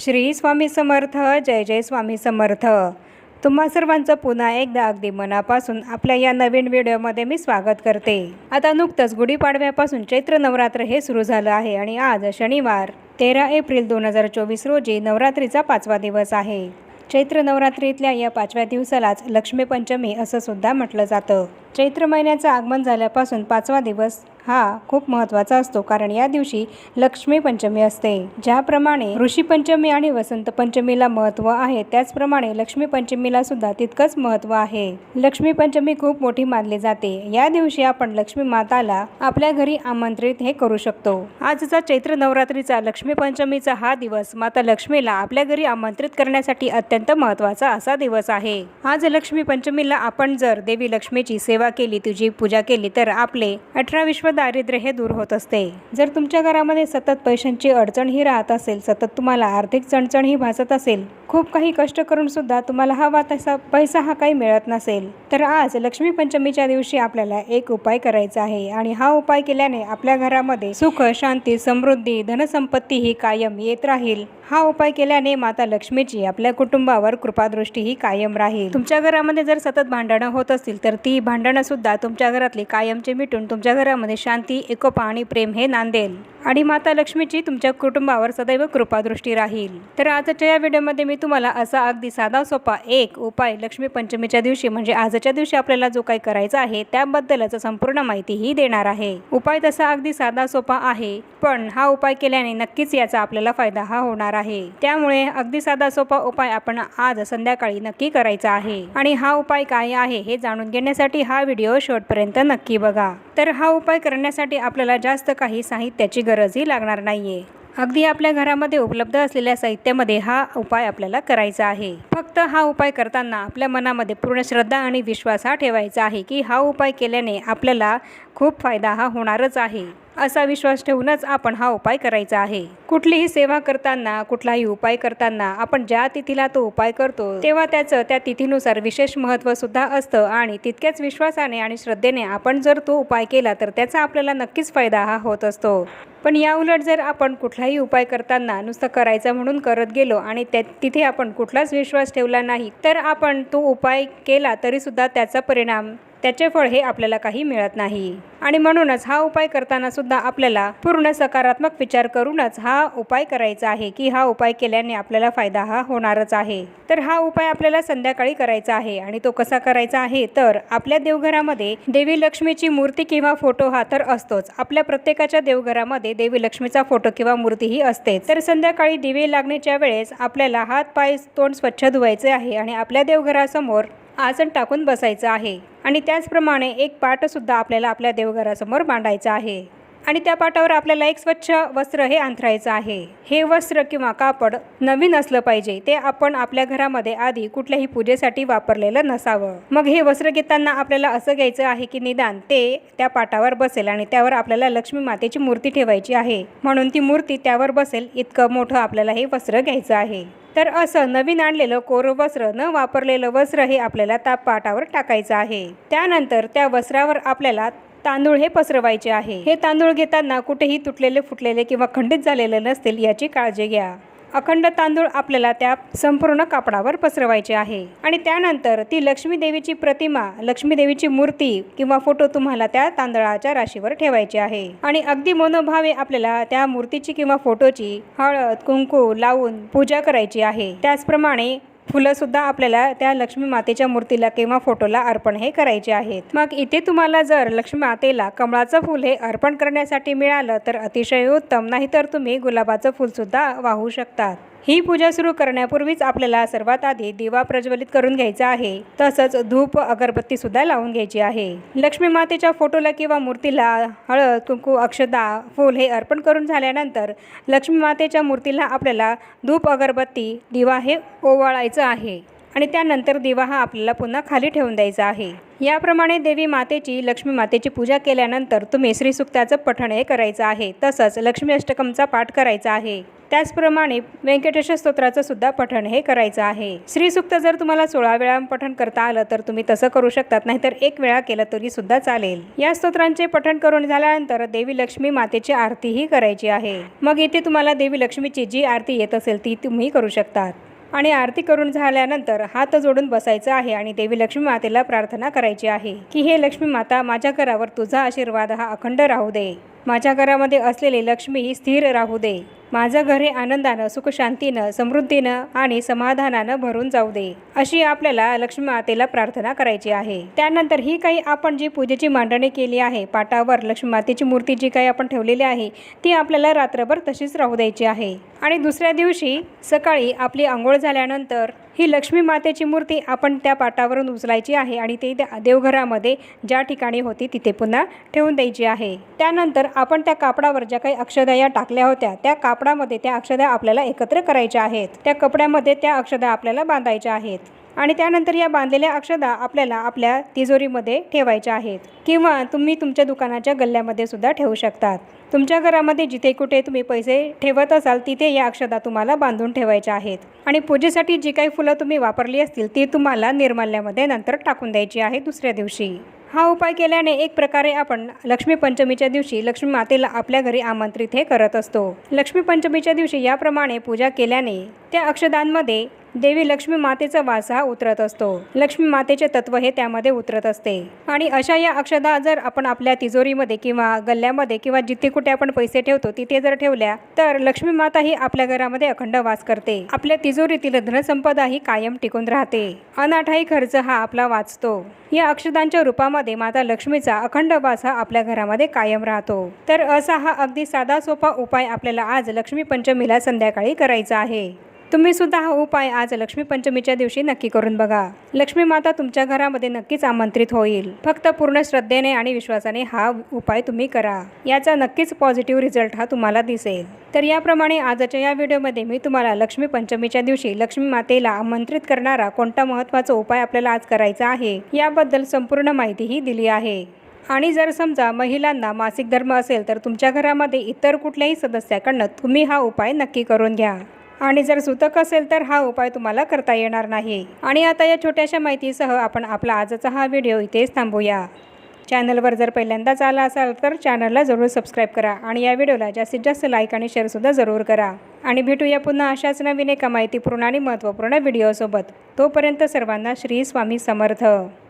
श्री स्वामी समर्थ जय जय स्वामी समर्थ. तुम्हा सर्वांचं पुन्हा एकदा अगदी मनापासून आपल्या या नवीन व्हिडिओमध्ये मी स्वागत करते. आता नुकतंच गुढीपाडव्यापासून चैत्र नवरात्र हे सुरू झालं आहे आणि आज शनिवार तेरा एप्रिल दोन हजार चोवीस रोजी नवरात्रीचा पाचवा दिवस आहे. चैत्र नवरात्रीतल्या या पाचव्या दिवसालाच लक्ष्मीपंचमी असं सुद्धा म्हटलं जातं. चैत्र महिन्याचं आगमन झाल्यापासून पाचवा दिवस हा खूप महत्त्वाचा असतो कारण या दिवशी लक्ष्मी पंचमी असते. ज्याप्रमाणे ऋषीपंचमी आणि वसंत पंचमीला महत्त्व आहे त्याचप्रमाणे लक्ष्मी पंचमीला सुद्धा तितकंच महत्त्व आहे. लक्ष्मी पंचमी खूप मोठी मानली जाते. या दिवशी आपण लक्ष्मी माताला आपल्या घरी आमंत्रित हे करू शकतो. आजचा चैत्र नवरात्रीचा लक्ष्मी पंचमीचा हा दिवस माता लक्ष्मीला आपल्या घरी आमंत्रित करण्यासाठी अत्यंत महत्त्वाचा असा दिवस आहे. आज लक्ष्मी पंचमीला आपण जर देवी लक्ष्मीची सेवा केली तुझी पूजा केली तर आपले अठरा विश्व दारिद्र्य हे दूर होत असते. जर तुमच्या घरामध्ये सतत पैशांची अडचण ही राहत असेल सतत तुम्हाला आर्थिक चणचण ही भासत असेल खूप काही कष्ट करून सुद्धा तुम्हाला हवा तसा पैसा हा काही मिळत नसेल. तर आज लक्ष्मी पंचमीच्या दिवशी आपल्याला एक उपाय करायचा आहे आणि हा उपाय केल्याने आपल्या घरामध्ये सुख शांती समृद्धी धनसंपत्ती ही कायम येत राहील. हा उपाय केल्याने माता लक्ष्मीची आपल्या कुटुंबावर कृपादृष्टी ही कायम राहील. तुमच्या घरामध्ये जर सतत भांडणं होत असतील तर ती भांडणं सुद्धा तुमच्या घरातली कायमचे मिटून तुमच्या घरामध्ये शांती एकोपा आणि प्रेम हे नांदेल. आणि माता लक्ष्मीची तुमच्या कुटुंबावर सदैव कृपादृष्टी राहील. तर आजच्या या व्हिडिओमध्ये मी तुम्हाला असा अगदी साधा सोपा एक उपाय लक्ष्मी पंचमीच्या दिवशी म्हणजे आजच्या दिवशी आपल्याला जो काही करायचा आहे त्याबद्दलच संपूर्ण माहिती ही देणार आहे. उपाय तसा अगदी साधा सोपा आहे पण हा उपाय केल्याने नक्कीच याचा आपल्याला फायदा हा होणार आहे. त्यामुळे अगदी साधा सोपा उपाय आपण आज संध्याकाळी नक्की करायचा आहे. आणि हा उपाय काय आहे हे जाणून घेण्यासाठी हा व्हिडिओ शेवटपर्यंत नक्की बघा. तर हा उपाय करण्यासाठी आपल्याला जास्त काही साहित्याची गरज गरजही लागणार नाहीये. अगदी आपल्या घरामध्ये उपलब्ध असलेल्या साहित्यामध्ये हा उपाय आपल्याला करायचा आहे. फक्त हा उपाय करताना आपल्या मनामध्ये पूर्ण श्रद्धा आणि विश्वास हा ठेवायचा आहे की हा उपाय केल्याने आपल्याला खूप फायदा हा होणारच आहे. असा विश्वास ठेवूनच आपण हा उपाय करायचा आहे. कुठलीही सेवा करताना कुठलाही उपाय करताना आपण ज्या तिथीला तो उपाय करतो तेव्हा त्याचं त्या तिथीनुसार विशेष महत्त्व सुद्धा असतं आणि तितक्याच विश्वासाने आणि श्रद्धेने आपण जर तो उपाय केला तर त्याचा आपल्याला नक्कीच फायदा हा होत असतो. पण या उलट जर आपण कुठलाही उपाय करताना नुसतं करायचं म्हणून करत गेलो आणि त्या तिथे आपण कुठलाच विश्वास ठेवला नाही तर आपण तो उपाय केला तरीसुद्धा त्याचा परिणाम त्याचे फळ हे आपल्याला काही मिळत नाही. आणि म्हणूनच हा उपाय करताना सुद्धा आपल्याला पूर्ण सकारात्मक विचार करूनच हा उपाय करायचा आहे की हा उपाय केल्याने आपल्याला फायदा हा होणारच आहे. तर हा उपाय आपल्याला संध्याकाळी करायचा आहे आणि तो कसा करायचा आहे तर आपल्या देवघरामध्ये देवी लक्ष्मीची मूर्ती किंवा फोटो हा तर असतोच. आपल्या प्रत्येकाच्या देवघरामध्ये देवी लक्ष्मीचा फोटो किंवा मूर्तीही असते तर संध्याकाळी दिवे लागण्याच्या वेळेस आपल्याला हात पाय तोंड स्वच्छ धुवायचे आहे आणि आपल्या देवघरासमोर आसन टाकून बसायचं आहे. आणि त्याचप्रमाणे एक पाटसुद्धा आपल्याला आपल्या देवघरासमोर मांडायचं आहे. आणि त्या पाटावर आपल्याला एक स्वच्छ वस्त्र हे अंथरायचं आहे. हे वस्त्र किंवा कापड नवीन असलं पाहिजे ते आपण आपल्या घरामध्ये आधी कुठल्याही पूजेसाठी वापरलेलं नसावं. मग हे वस्त्र घेताना आपल्याला असं घ्यायचं आहे की निदान ते त्या पाटावर बसेल आणि त्यावर आपल्याला लक्ष्मी मातेची मूर्ती ठेवायची आहे. म्हणून ती मूर्ती त्यावर बसेल इतकं मोठं आपल्याला हे वस्त्र घ्यायचं आहे. तर असं नवीन आणलेलं कोरं वस्त्र न वापरलेलं वस्त्र हे आपल्याला तापपाटावर पाटावर टाकायचं आहे. त्यानंतर त्या वस्त्रावर आपल्याला तांदूळ हे पसरवायचे आहे. हे तांदूळ घेताना कुठेही तुटलेले फुटलेले किंवा खंडित झालेले नसतील याची काळजी घ्या. अखंड तांदूळ आपल्याला त्या संपूर्ण कापडावर पसरवायचे आहे. आणि त्यानंतर ती लक्ष्मी देवीची प्रतिमा लक्ष्मी देवीची मूर्ती किंवा फोटो तुम्हाला त्या तांदळाच्या राशीवर ठेवायची आहे. आणि अगदी मनोभावे आपल्याला त्या मूर्तीची किंवा फोटोची हळद कुंकू लावून पूजा करायची आहे. त्याचप्रमाणे फुलंसुद्धा आपल्याला त्या लक्ष्मी मातेच्या मूर्तीला किंवा फोटोला अर्पण हे करायचे आहेत. मग इथे तुम्हाला जर लक्ष्मी मातेला कमळाचं फुल हे अर्पण करण्यासाठी मिळालं तर अतिशय उत्तम. नाहीतर तुम्ही गुलाबाचं फुलसुद्धा वाहू शकतात. ही पूजा सुरू करण्यापूर्वीच आपल्याला सर्वात आधी दिवा प्रज्वलित करून घ्यायचा आहे. तसंच धूप अगरबत्ती सुद्धा लावून घ्यायची आहे. लक्ष्मी मातेच्या फोटोला किंवा मूर्तीला हळद कुंकू अक्षदा फूल हे अर्पण करून झाल्यानंतर लक्ष्मी मातेच्या मूर्तीला आपल्याला धूप अगरबत्ती दिवा हे ओवाळायचं आहे. आणि त्यानंतर दिवा हा आपल्याला पुन्हा खाली ठेवून द्यायचा आहे. याप्रमाणे देवी मातेची लक्ष्मी मातेची पूजा केल्यानंतर तुम्ही श्रीसुक्ताचं पठण हे करायचं आहे. तसंच लक्ष्मी अष्टकमचा पाठ करायचा आहे. त्याचप्रमाणे व्यंकटेश स्तोत्राचं सुद्धा पठण हे करायचं आहे. श्रीसुक्त जर तुम्हाला सोळा वेळा पठण करता आलं तर तुम्ही तसं करू शकतात. नाहीतर एक वेळा केलं तरी सुद्धा चालेल. या स्तोत्रांचे पठण करून झाल्यानंतर देवी लक्ष्मी मातेची आरतीही करायची आहे. मग इथे तुम्हाला देवी लक्ष्मीची जी आरती येत असेल ती तुम्ही करू शकतात. आणि आरती करून झाल्यानंतर हात जोडून बसायचं आहे आणि देवी लक्ष्मी मातेला प्रार्थना करायची आहे की हे लक्ष्मी माता माझ्या घरावर तुझा आशीर्वाद हा अखंड राहू दे. माझ्या घरामध्ये असलेली लक्ष्मी ही स्थिर राहू दे. माझं घर हे आनंदानं सुखशांतीनं समृद्धीनं आणि समाधानानं भरून जाऊ दे अशी आपल्याला लक्ष्मी मातेला प्रार्थना करायची आहे. त्यानंतर ही काही आपण जी पूजेची मांडणी केली आहे पाटावर लक्ष्मी मातेची मूर्ती जी काही आपण ठेवलेली आहे ती आपल्याला रात्रभर तशीच राहू द्यायची आहे. आणि दुसऱ्या दिवशी सकाळी आपली आंघोळ झाल्यानंतर ही लक्ष्मी मातेची मूर्ती आपण त्या पाटावरून उचलायची आहे आणि ती त्या देवघरामध्ये ज्या ठिकाणी होती तिथे पुन्हा ठेवून द्यायची आहे. त्यानंतर आपण त्या कापडावर ज्या काही अक्षदया टाकल्या होत्या त्या काप कापडामध्ये त्या अक्षदा आपल्याला एकत्र करायच्या आहेत. त्या कपड्यामध्ये त्या अक्षदा आपल्याला बांधायच्या आहेत. आणि त्यानंतर या बांधलेल्या अक्षदा आपल्याला आपल्या तिजोरीमध्ये ठेवायच्या आहेत. किंवा तुम्ही तुमच्या दुकानाच्या गल्ल्यामध्ये सुद्धा ठेवू शकतात. तुमच्या घरामध्ये जिथे कुठे तुम्ही पैसे ठेवत असाल तिथे या अक्षदा तुम्हाला बांधून ठेवायच्या आहेत. आणि पूजेसाठी जी काही फुलं तुम्ही वापरली असतील ती तुम्हाला निर्माल्यामध्ये नंतर टाकून द्यायची आहे दुसऱ्या दिवशी. हा उपाय केल्याने एक प्रकारे आपण लक्ष्मीपंचमीच्या दिवशी लक्ष्मी मातेला आपल्या घरी आमंत्रित हे करत असतो. लक्ष्मीपंचमीच्या दिवशी याप्रमाणे पूजा केल्याने त्या अक्षदांमध्ये देवी लक्ष्मी मातेचा वास हा उतरत असतो. लक्ष्मी मातेचे तत्व हे त्यामध्ये उतरत असते. आणि अशा या अक्षदा जर आपण आपल्या तिजोरीमध्ये किंवा गल्ल्यामध्ये किंवा जिथे कुठे आपण पैसे ठेवतो तिथे जर ठेवल्या तर लक्ष्मी माता ही आपल्या घरामध्ये अखंड वास करते. आपल्या तिजोरीतील धनसंपदा ही कायम टिकून राहते. अनाठाई खर्च हा आपला वाचतो. या अक्षदांच्या रूपामध्ये माता लक्ष्मीचा अखंड वास हा आपल्या घरामध्ये कायम राहतो. तर असा हा अगदी साधा सोपा उपाय आपल्याला आज लक्ष्मी पंचमीला संध्याकाळी करायचा आहे. तुम्ही सुद्धा हा उपाय आज लक्ष्मी पंचमीच्या दिवशी नक्की करून बघा. लक्ष्मी माता तुमच्या घरामध्ये नक्कीच आमंत्रित होईल. फक्त पूर्ण श्रद्धेने आणि विश्वासाने हा उपाय तुम्ही करा. याचा नक्कीच पॉझिटिव्ह रिझल्ट हा तुम्हाला दिसेल. तर याप्रमाणे आजच्या या व्हिडिओमध्ये मी तुम्हाला लक्ष्मी पंचमीच्या दिवशी लक्ष्मी मातेला आमंत्रित करणारा कोणता महत्त्वाचा उपाय आपल्याला आज करायचा आहे याबद्दल संपूर्ण माहितीही दिली आहे. आणि जर समजा महिलांना मासिक धर्म असेल तर तुमच्या घरामध्ये इतर कुठल्याही सदस्याकडनं तुम्ही हा उपाय नक्की करून घ्या. आणि जर सुतक असेल तर हा उपाय तुम्हाला करता येणार नाही. आणि आता या छोट्याशा माहितीसह आपण आपला आजचा हा व्हिडिओ इथेच थांबूया. चॅनलवर जर पहिल्यांदाच आला असाल तर चॅनलला जरूर सबस्क्राईब करा आणि या व्हिडिओला जास्तीत जास्त लाईक आणि शेअरसुद्धा जरूर करा. आणि भेटूया पुन्हा अशाच नवीन एका माहितीपूर्ण आणि महत्त्वपूर्ण व्हिडिओसोबत. तोपर्यंत सर्वांना श्री स्वामी समर्थ.